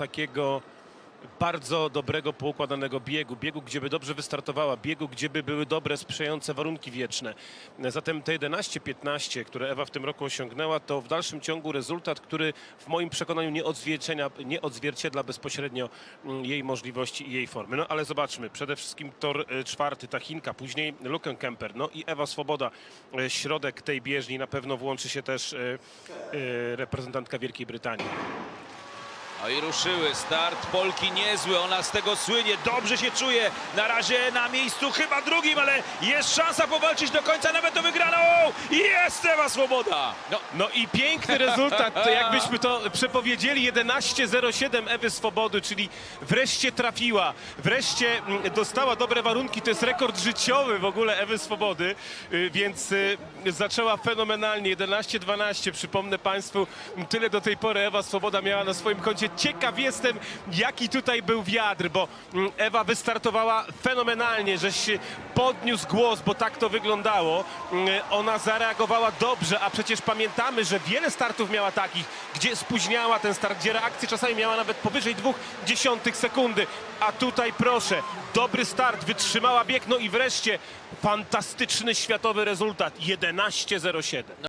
takiego bardzo dobrego, poukładanego biegu, biegu, gdzie by dobrze wystartowała, biegu, gdzie by były dobre, sprzyjające warunki wieczne. Zatem te 11-15, które Ewa w tym roku osiągnęła, to w dalszym ciągu rezultat, który w moim przekonaniu nie odzwierciedla, nie odzwierciedla bezpośrednio mm, jej możliwości i jej formy. No ale zobaczmy, przede wszystkim tor e, czwarty, ta Chinka, później Luken Kemper, no i Ewa Swoboda, e, środek tej bieżni, na pewno włączy się też e, reprezentantka Wielkiej Brytanii. No i ruszyły. Start Polki niezły. Ona z tego słynie. Dobrze się czuje. Na razie na miejscu chyba drugim, ale jest szansa powalczyć do końca, nawet o wygraną. Jest Ewa Swoboda. No, No i piękny rezultat, to jakbyśmy to przepowiedzieli, 11.07 Ewy Swobody, czyli wreszcie trafiła, wreszcie mm, dostała dobre warunki, to jest rekord życiowy w ogóle Ewy Swobody, y, więc y, zaczęła fenomenalnie, 11.12, przypomnę Państwu, tyle do tej pory Ewa Swoboda miała na swoim koncie. Ciekaw jestem, jaki tutaj był wiatr, bo mm, Ewa wystartowała fenomenalnie, żeś podniósł głos, bo tak to wyglądało. Mm, Ona zareagowała dobrze, a przecież pamiętamy, że wiele startów miała takich, gdzie spóźniała ten start, gdzie reakcję czasami miała nawet powyżej dwóch dziesiątych sekundy. A tutaj proszę, dobry start, wytrzymała bieg, no i wreszcie fantastyczny światowy rezultat 11.07.